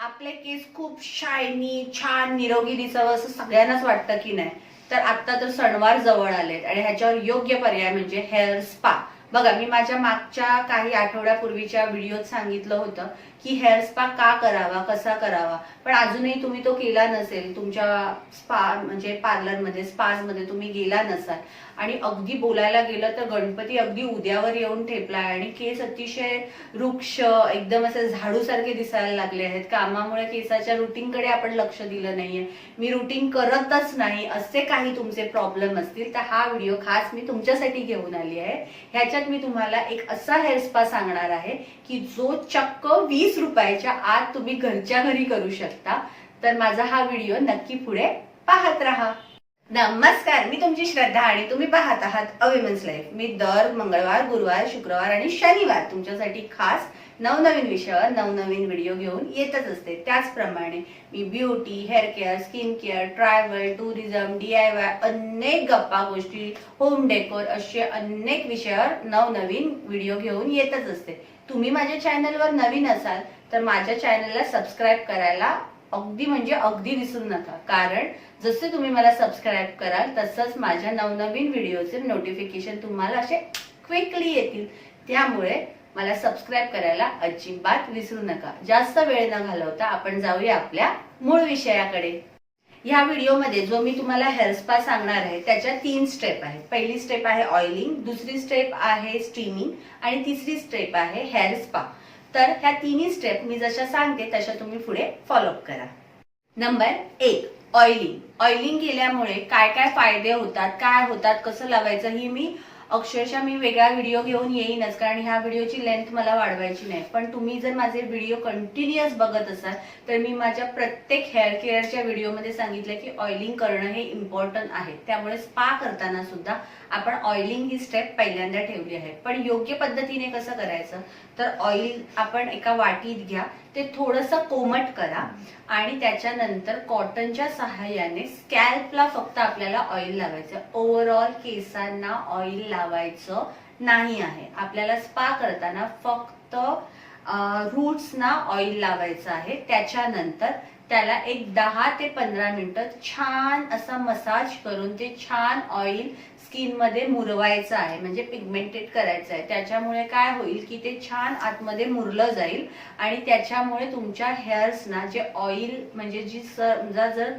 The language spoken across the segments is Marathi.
आपले केस खूप शायनी छान निरोगी दिसावं असं सगळ्यांनाच वाटतं की नाही. तर आता तर सणवार जवळ आलेत आणि ह्याच्यावर योग्य पर्याय म्हणजे हेअर स्पा बघा मी माझ्या मागच्या काही आठवड्यापूर्वीच्या व्हिडिओत सांगितलं होतं की हेअर स्पा का करावा कसा करावा. पण अजूनही तुम्ही तो केला नसेल तुमच्या स्पा म्हणजे पार्लरमध्ये स्पाजमध्ये तुम्ही गेला नसाल. आणि अगदी बोलायला गेलं तर गणपती अगदी उद्यावर येऊन ठेपलाय आणि केस अतिशय वृक्ष एकदम असे झाडूसारखे दिसायला लागले आहेत. कामामुळे केसाच्या रुटीनकडे आपण लक्ष दिलं नाहीये. मी रुटीन करतच नाही असे काही तुमचे प्रॉब्लेम असतील तर हा व्हिडिओ खास मी तुमच्यासाठी घेऊन आली आहे. ह्याच्या ह्याच्यात मी तुम्हाला एक असा हेअर स्पा सांगणार आहे की जो चक्क वीस रुपयाच्या आत तुम्ही घरच्या घरी करू शकता. तर माझा हा व्हिडिओ नक्की पुढे पाहत राहा. नमस्कार मी तुमची श्रद्धा आणि तुम्ही पाहत आहात अविमन्स लाईफ मी दर मंगळवार गुरुवार शुक्रवार आणि शनिवार तुमच्यासाठी खास नवनवीन विषयावर नवनवीन व्हिडिओ घेऊन येतच असते. त्याचप्रमाणे मी beauty hair care skin care travel tourism D I Y अनेक गप्पा गोष्टी होम डेकोर असे अनेक विषयावर नवनवीन व्हिडिओ घेऊन येतच असते. तुम्ही माझ्या चॅनलवर नवीन असाल तर माझ्या चॅनलला सबस्क्राईब करायला अगदी म्हणजे अगदी विसरू नका. कारण जसे तुम्ही मला सबस्क्राईब कराल तसंच माझ्या नवनवीन व्हिडिओचे नोटिफिकेशन तुम्हाला असे क्विकली येतील. त्यामुळे मला सबस्क्राईब करायला अजिबात विसरू नका. जास्त वेळ न घालवता आपण जाऊया आपल्या मूळ विषयाकडे. ह्या व्हिडिओमध्ये जो मी तुम्हाला हेअर स्पा सांगणार आहे त्याच्या तीन स्टेप आहेत. पहिली स्टेप आहे ऑइलिंग दुसरी स्टेप आहे स्टीमिंग आणि तिसरी स्टेप आहे हेअर स्पा तर ह्या तिन्ही स्टेप मी जशा सांगते तशा तुम्ही पुढे फॉलोअप करा. नंबर एक ऑइलिंग ऑइलिंग केल्यामुळे काय काय फायदे होतात काय होतात कसं लावायचं ही मी अक्षरशः मी वेगळा व्हिडिओ घेऊन येईनच कारण ह्या व्हिडिओची लेंथ मला वाढवायची नाही. पण तुम्ही जर माझे व्हिडिओ कंटिन्युअस बघत असाल तर मी माझ्या प्रत्येक हेअर केअरच्या व्हिडिओमध्ये सांगितलं की ऑइलिंग करणं हे इम्पॉर्टंट आहे. त्यामुळे स्पा करताना सुद्धा आपण ऑइलिंग ही स्टेप पहिल्यांदा ठेवली आहे. पण योग्य पद्धतीने कसं करायचं? तर ऑइल आपण एका वाटीत घ्या. ते थोडंसं कोमट करा. आणि त्याच्यानंतर कॉटनच्या सहाय्याने स्कॅल्पला फक्त आपल्याला ऑइल लावायचं. ओव्हरऑल केसांना ऑइल लावायचं नाही आहे. आपल्याला स्पा करताना फक्त रूट्सना ऑइल लावायचं आहे. त्याच्यानंतर त्याला एक दहा ते पंधरा मिनिटं छान असा मसाज करून ते छान ऑइल स्किनमध्ये मुरवायचं आहे. म्हणजे पिगमेंटेड करायचं आहे. त्याच्यामुळे काय होईल की ते छान आतमध्ये मुरलं जाईल आणि त्याच्यामुळे तुमच्या हेअर्सना जे ऑइल म्हणजे जी समजा जर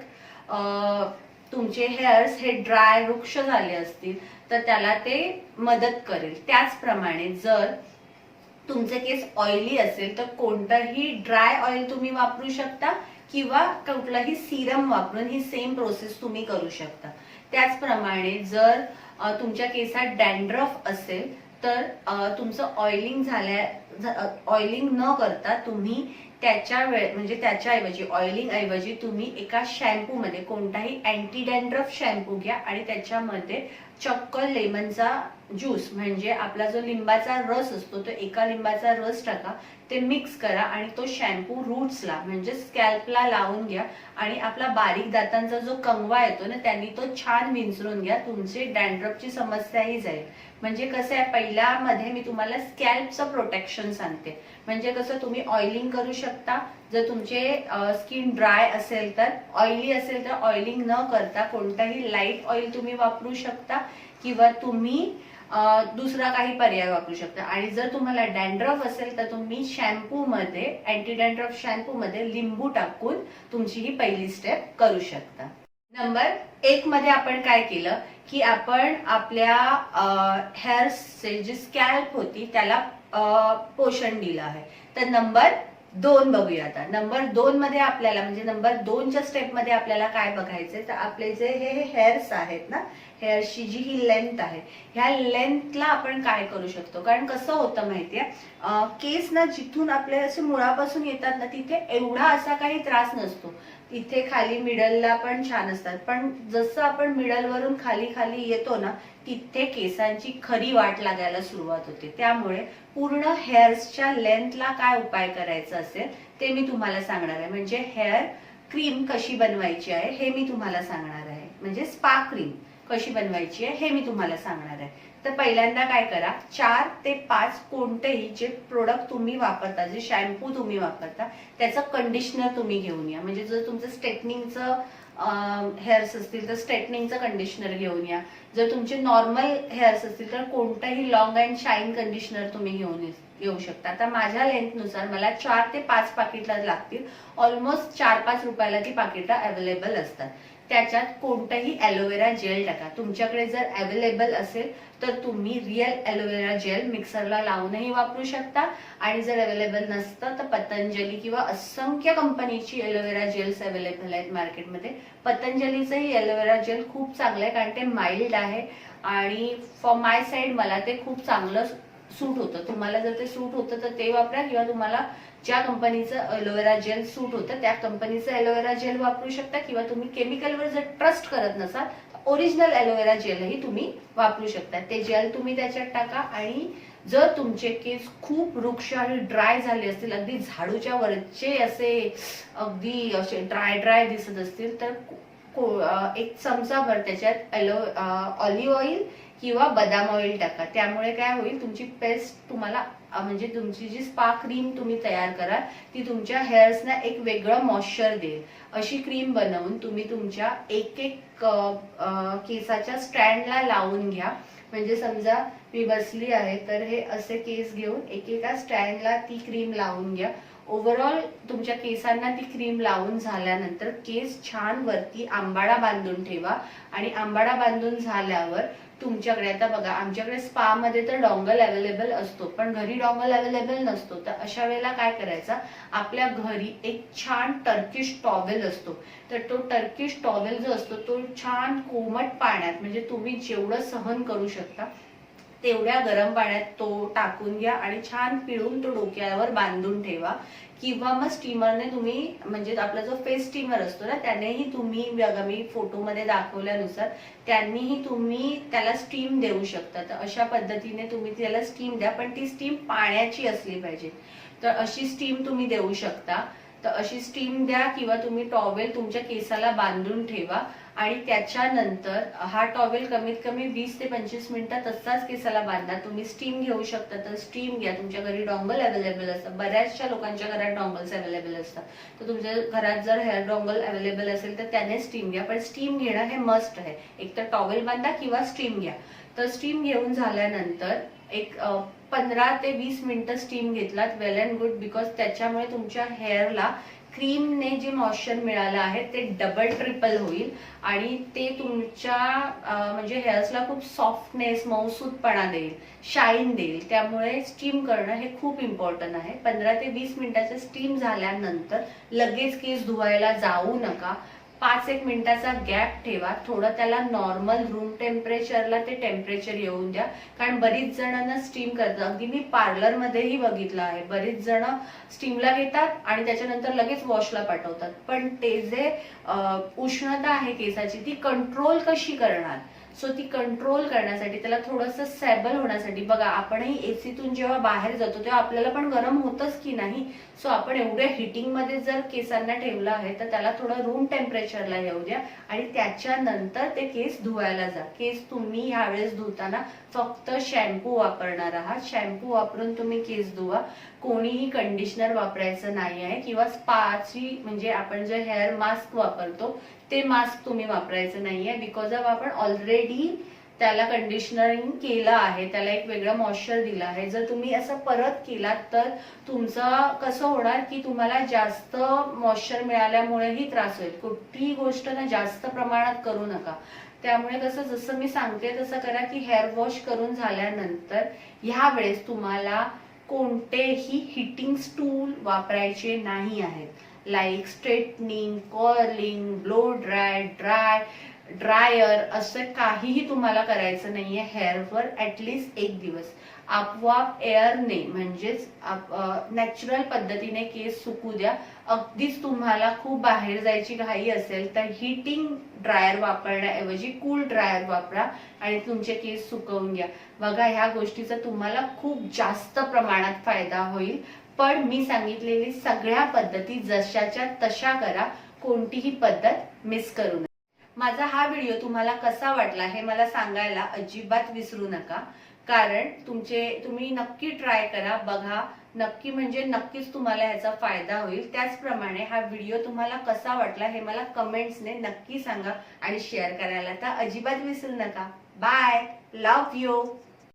तुमचे हेअर्स हे ड्राय वृक्ष झाले असतील तर त्याला ते मदत करेल. त्याचप्रमाणे जर तुमचे केस ऑइली असेल तर कोणतंही ड्राय ऑइल तुम्ही वापरू शकता. किंवा कुठलाही सिरम वापरून ही सेम प्रोसेस तुम्ही करू शकता. त्याचप्रमाणे जर तुमच्या केसात डॅन्ड्रफ असेल तर तुमचं ऑइलिंग झाल्या ऑइलिंग न करता तुम्ही त्याच्या वेळ म्हणजे त्याच्याऐवजी ऑइलिंग ऐवजी तुम्ही एका शॅम्पू मध्ये कोणताही अँटी डॅन्ड्रफ शॅम्पू घ्या आणि त्याच्यामध्ये चक्क लेमनचा ज्यूस म्हणजे आपला जो लिंबाचा रस असतो तो एका लिंबाचा रस टाका ते मिक्स करा आणि तो शॅम्पू रूट्सला म्हणजे स्कॅल्पला लावून घ्या आणि आपला बारीक दातांचा जो कंगवा येतो ना त्यांनी तो छान विंचरून घ्या तुमची डॅन्ड्रपची समस्याही जाईल. म्हणजे कसं आहे पहिल्यामध्ये मी तुम्हाला स्कॅल्पचं प्रोटेक्शन सांगते. म्हणजे कसं तुम्ही ऑइलिंग करू शकता. जर तुमचे स्किन ड्राय असेल तर ऑइली असेल तर ऑइलिंग न करता कोणताही लाइट ऑइल तुम्ही वापरू शकता. किंवा तुम्ही दुसरा काही पर्याय वापरू शकता. आणि जर तुम्हाला डॅन्ड्रफ असेल तर तुम्ही शॅम्पू मध्ये अँटी डॅन्ड्रफ शॅम्पू मध्ये लिंबू टाकून तुमची ही पहिली स्टेप करू शकता. नंबर एक मध्ये आपण काय केलं की आपण आपल्या हेअर्सचे जी स्कॅल्प होती त्याला पोषण दिलं आहे. तर नंबर दोन बघूया आता. नंबर दोन मध्ये आपल्याला म्हणजे नंबर दोनच्या स्टेपमध्ये आपल्याला काय बघायचंय तर आपले जे हे हेअर्स आहेत ना हेअरची जी ही लेंथ आहे ह्या लेंथला आपण काय करू शकतो? कारण कसं होतं माहितीये केस ना जिथून आपले असे मुळापासून येतात ना तिथे एवढा असा काही त्रास नसतो. इथे खाली मिडलला पण छान असतात. पण जसं आपण मिडल वरून खाली खाली येतो ना तिथे केसांची खरी वाट लागायला सुरुवात होते. त्यामुळे पूर्ण हेअर्सच्या लेंथला काय उपाय करायचा असेल ते मी तुम्हाला सांगणार आहे. म्हणजे हेअर क्रीम कशी बनवायची आहे हे मी तुम्हाला सांगणार आहे. म्हणजे स्पा क्रीम कशी बनवायची आहे हे मी तुम्हाला सांगणार आहे. तर पहिल्यांदा काय करा चार ते पाच कोणतेही जे प्रोडक्ट तुम्ही वापरता जे शॅम्पू तुम्ही वापरता त्याचं कंडिशनर तुम्ही घेऊन या. म्हणजे जर तुमचं स्ट्रेटनिंगचं हेअर्स असतील तर स्ट्रेटनिंगचं कंडिशनर घेऊन या. जर तुमचे नॉर्मल हेअर्स असतील तर कोणतंही लॉंग अँड शाईन कंडिशनर तुम्ही घेऊन येऊ शकता. आता माझ्या लेंथनुसार मला चार ते पाच पाकिटला लागतील. ऑलमोस्ट चार पाच रुपयाला ती पाकिटं अवेलेबल असतात. त्याच्यात कोणतंही ॲलोवेरा जेल टाका. तुमच्याकडे जर अवेलेबल असेल तर तुम्ही रिअल ॲलोवेरा जेल मिक्सरला लावूनही वापरू शकता. आणि जर अवेलेबल नसतं तर पतंजली किंवा असंख्य कंपनीची ॲलोवेरा जेल्स अवेलेबल आहेत मार्केटमध्ये पतंजलीचंही ॲलोवेरा जेल खूप चांगलं आहे कारण ते माइल्ड आहे. आणि फॉर माय साईड मला ते खूप चांगलं सूट होतं. तुम्हाला जर ते सूट होतं तर ते वापरा किंवा तुम्हाला ज्या कंपनीचं एलोवेरा जेल सूट होतं त्या कंपनीचं एलोवेरा जेल वापरू शकता किंवा तुम्ही केमिकलवर जर ट्रस्ट करत नसाल ओरिजिनल एलोवेरा जेलही तुम्ही वापरू शकता. ते जेल तुम्ही त्याच्यात टाका आणि जर तुमचे केस खूप वृक्ष आणि ड्राय झाले असतील अगदी झाडूच्या वरचे असे अगदी असे ड्राय ड्राय दिसत असतील तर को- एक चमचाभर त्याच्यात एलो ऑलिव्ह ऑइल किंवा बदाम ऑइल टाका. त्यामुळे काय होईल तुमची पेस्ट तुम्हाला म्हणजे तुमची जी स्पा क्रीम तुम्ही तयार कराल ती तुमच्या हेअर्सना एक वेगळं मॉइश्चर देईल. अशी क्रीम बनवून तुम्ही तुमच्या एक एक केसाच्या स्टँडला लावून घ्या. म्हणजे समजा मी बसली आहे तर हे असे केस घेऊन एकेका स्टँडला ती क्रीम लावून घ्या. ओव्हरऑल तुमच्या केसांना ती क्रीम लावून झाल्यानंतर केस छान वरती आंबाडा बांधून ठेवा. आणि आंबाडा बांधून झाल्यावर तुमच्याकडे. आता बघा आमच्याकडे स्पा मध्ये तर डॉंगल अवेलेबल असतो पण घरी डॉंगल अवेलेबल नसतो. तर अशा वेळेला काय करायचं? आपल्या घरी एक छान टर्किश टॉवेल असतो. तर तो टर्किश टॉवेल जो असतो तो छान कोमट पाण्यात म्हणजे तुम्ही जेवढं सहन करू शकता तेवढ्या गरम पाण्यात तो टाकून घ्या आणि छान पिळून तो डोक्यावर बांधून ठेवा. किंवा मग स्टीमरने तुम्ही म्हणजे आपला जो फेस स्टीमर असतो ना त्यानेही तुम्ही बघा मी फोटोमध्ये दाखवल्यानुसार त्यांनीही तुम्ही त्याला स्टीम देऊ शकता. तर अशा पद्धतीने तुम्ही त्याला स्टीम द्या पण ती स्टीम पाण्याची असली पाहिजे. तर अशी स्टीम तुम्ही देऊ शकता. तर अशी स्टीम द्या किंवा तुम्ही टॉवेल तुमच्या केसाला बांधून ठेवा. आणि त्याच्यानंतर हा टॉवेल कमीत कमी वीस ते पंचवीस मिनिटात तसाच केसाला बांधा. तुम्ही स्टीम घेऊ शकता तर स्टीम घ्या. तुमच्या घरी डॉंगल अवेलेबल असतात बऱ्याचशा लोकांच्या घरात डॉंगल्स अवेलेबल असतात. तर तुमच्या घरात जर हेअर डॉंगल अवेलेबल असेल तर त्याने स्टीम घ्या. पण स्टीम घेणं हे मस्ट आहे. एक तर टॉवेल बांधा किंवा स्टीम घ्या. तर स्टीम घेऊन झाल्यानंतर एक पंधरा ते वीस मिनिटं स्टीम घेतलात वेल अँड गुड बिकॉज त्याच्यामुळे तुमच्या हेअरला क्रीमने जे मॉइश्चर मिळालं आहे ते डबल ट्रिपल होईल. आणि ते तुमच्या म्हणजे हेअर्सला खूप सॉफ्टनेस मऊसूदपणा देईल शाईन देईल. त्यामुळे स्टीम करणं हे खूप इम्पॉर्टंट आहे. पंधरा ते वीस मिनिटाचं स्टीम झाल्यानंतर लगेच केस धुवायला जाऊ नका. पाच एक मिनिटाचा गॅप ठेवा. थोडं त्याला नॉर्मल रूम टेम्परेचरला ते टेम्परेचर येऊन द्या. कारण बरीच जणांना स्टीम करतात. अगदी मी पार्लर मध्येही बघितलं आहे. बरीच जण स्टीमला घेतात आणि त्याच्यानंतर लगेच वॉशला पाठवतात. पण ते जे उष्णता आहे केसाची ती कंट्रोल कशी करणार? सो ती कंट्रोल करण्यासाठी त्याला थोडंसं सॅबल होण्यासाठी बघा आपणही एसीतून जेव्हा बाहेर जातो तेव्हा आपल्याला पण गरम होतच की नाही? सो आपण एवढ्या हिटिंगमध्ये जर केसांना ठेवलं आहे तर त्याला थोडं रूम टेम्परेचरला येऊ द्या. आणि त्याच्यानंतर ते केस धुवायला जा. केस तुम्ही ह्यावेळेस धुताना फक्त शॅम्पू वापरणार आहात. शॅम्पू वापरून तुम्ही केस धुवा. कोणीही कंडिशनर वापरायचं नाही आहे. किंवा स्पाची म्हणजे आपण जे हेअर मास्क वापरतो ते मास्क तुम्ही वापरायचं नाहीये बिकॉज ऑफ आपण ऑलरेडी त्याला कंडिशनरिंग केलं आहे. त्याला एक वेगळं मॉइश्चर दिलं आहे. जर तुम्ही असं परत केलात तर तुमचं कसं होणार की तुम्हाला जास्त मॉइश्चर मिळाल्यामुळेही त्रास होईल. कुठलीही गोष्ट ना जास्त प्रमाणात करू नका. त्यामुळे कसं जसं मी सांगते तसं करा की हेअर वॉश करून झाल्यानंतर ह्या वेळेस तुम्हाला कोणतेही हिटिंग स्टूल वापरायचे नाही आहेत. Like straightening curling blow dry dry dryer असं काहीही तुम्हाला करायचं नाहीये हेअरवर ऍटलिस्ट एक दिवस. आपोआप एअरने म्हणजेच नॅचरल पद्धतीने केस सुकू द्या. अगदीच तुम्हाला खूप बाहेर जायची घाई असेल तर हिटिंग ड्रायर वापरण्याऐवजी कूल ड्रायर वापरा आणि तुमचे केस सुकवून घ्या. बघा ह्या गोष्टीचा तुम्हाला खूप जास्त प्रमाणात फायदा होईल. पण मी सांगितलेली सगळ्या पद्धती जशाच्या तशा करा कोणतीही पद्धत मिस करू नये माझा हा व्हिडिओ तुम्हाला कसा वाटला हे मला सांगायला अजिबात विसरू नका. कारण तुमचे तुम्ही नक्की ट्राय करा बघा. नक्की म्हणजे नक्कीच तुम्हाला ह्याचा फायदा होईल. त्याचप्रमाणे हा व्हिडिओ तुम्हाला कसा वाटला हे मला कमेंट्सने नक्की सांगा आणि शेअर करायला तर अजिबात विसरू नका. Bye love you